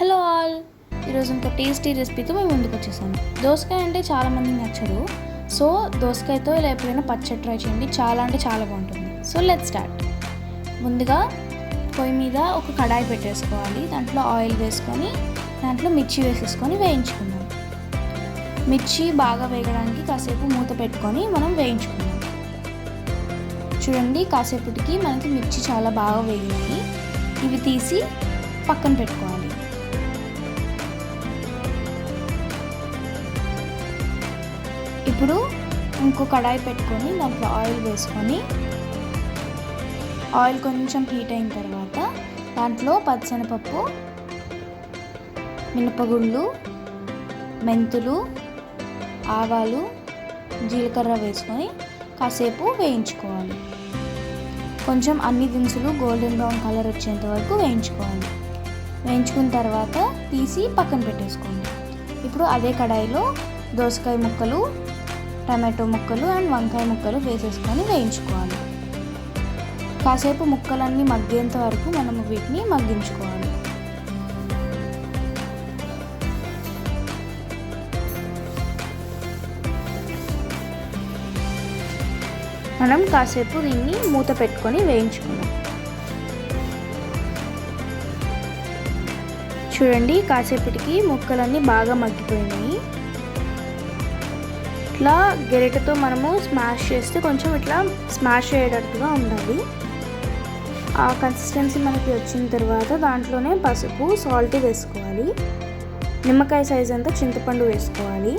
Hello all. ఈరోజు ఇంకో tasty రెసిపీతో మేము ముందుకు వచ్చేసాము. దోసకాయ అంటే చాలామంది నచ్చరు సో దోసకాయతో ఇలా ఎప్పుడైనా పచ్చడి ట్రై చేయండి. చాలా అంటే చాలా బాగుంటుంది. సో లెట్ స్టార్ట్ ముందుగా పొయ్యి మీద ఒక కడాయి పెట్టేసుకోవాలి. దాంట్లో ఆయిల్ వేసుకొని దాంట్లో మిర్చి వేసేసుకొని వేయించుకుందాం. మిర్చి బాగా వేగడానికి కాసేపు మూత పెట్టుకొని మనం వేయించుకుందాం. చూడండి కాసేపటికి మనకి మిర్చి చాలా బాగా వేగినాయి. ఇవి తీసి పక్కన పెట్టుకోవాలి. ఇప్పుడు ఇంకో కడాయి పెట్టుకొని దాంట్లో ఆయిల్ వేసుకొని ఆయిల్ కొంచెం హీట్ అయిన తర్వాత దాంట్లో పచ్చనపప్పు మినపగుళ్ళు మెంతులు ఆవాలు జీలకర్ర వేసుకొని కాసేపు వేయించుకోవాలి. కొంచెం అన్ని దినుసులు గోల్డెన్ బ్రౌన్ కలర్ వచ్చేంత వరకు వేయించుకోవాలి. వేయించుకున్న తర్వాత తీసి పక్కన పెట్టేసుకోండి. ఇప్పుడు అదే కడాయిలో దోసకాయ ముక్కలు టమాటో ముక్కలు అండ్ వంకాయ ముక్కలు వేసేసుకొని వేయించుకోవాలి. కాసేపు ముక్కలన్నీ మగ్గేంత వరకు మనము వీటిని మగ్గించుకోవాలి. మనం కాసేపు దీన్ని మూత పెట్టుకొని వేయించుకుందాం. చూడండి కాసేపటికి ముక్కలన్నీ బాగా మగ్గిపోయినాయి. ఇట్లా గెరిటతో మనము స్మాష్ చేస్తే కొంచెం ఇట్లా స్మాష్ అయ్యేటట్టుగా ఉండాలి. ఆ కన్సిస్టెన్సీ మనకి వచ్చిన తర్వాత దాంట్లోనే పసుపు సాల్ట్ వేసుకోవాలి. నిమ్మకాయ సైజ్ అంతా చింతపండు వేసుకోవాలి.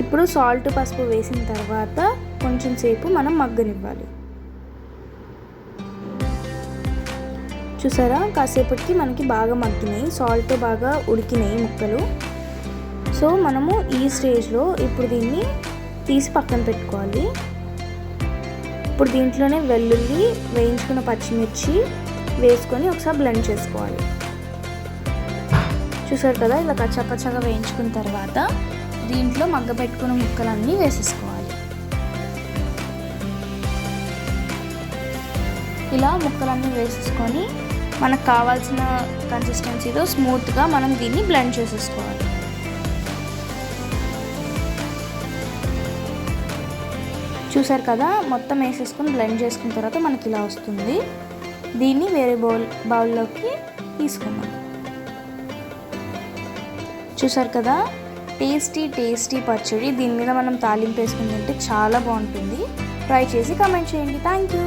ఇప్పుడు సాల్ట్ పసుపు వేసిన తర్వాత కొంచెం సేపు మనం మగ్గనివ్వాలి. చూసారా? కాసేపటికి మనకి బాగా మగ్గినాయి. సాల్ట్ బాగా ఉడికినాయి ముక్కలు. సో మనము ఈ స్టేజ్లో ఇప్పుడు దీన్ని తీసి పక్కన పెట్టుకోవాలి. ఇప్పుడు దీంట్లోనే వెల్లుల్లి వేయించుకున్న పచ్చిమిర్చి వేసుకొని ఒకసారి బ్లెండ్ చేసుకోవాలి. చూసారు కదా ఇలా కచ్చపచ్చగా వేయించుకున్న తర్వాత దీంట్లో మగ్గ పెట్టుకున్న ముక్కలన్నీ వేసేసుకోవాలి. ఇలా ముక్కలన్నీ వేసేసుకొని మనకు కావాల్సిన కన్సిస్టెన్సీతో స్మూత్గా మనం దీన్ని బ్లెండ్ చేసేసుకోవాలి. చూసారు కదా మొత్తం వేసేసుకొని బ్లెండ్ చేసుకున్న తర్వాత మనకి ఇలా వస్తుంది. దీన్ని వేరే బౌల్ బౌల్లోకి తీసుకుందాం. చూసారు కదా టేస్టీ టేస్టీ పచ్చడి. దీని మీద మనం తాలింపు వేసుకుని తింటే చాలా బాగుంటుంది. ట్రై చేసి కమెంట్ చేయండి. Thank you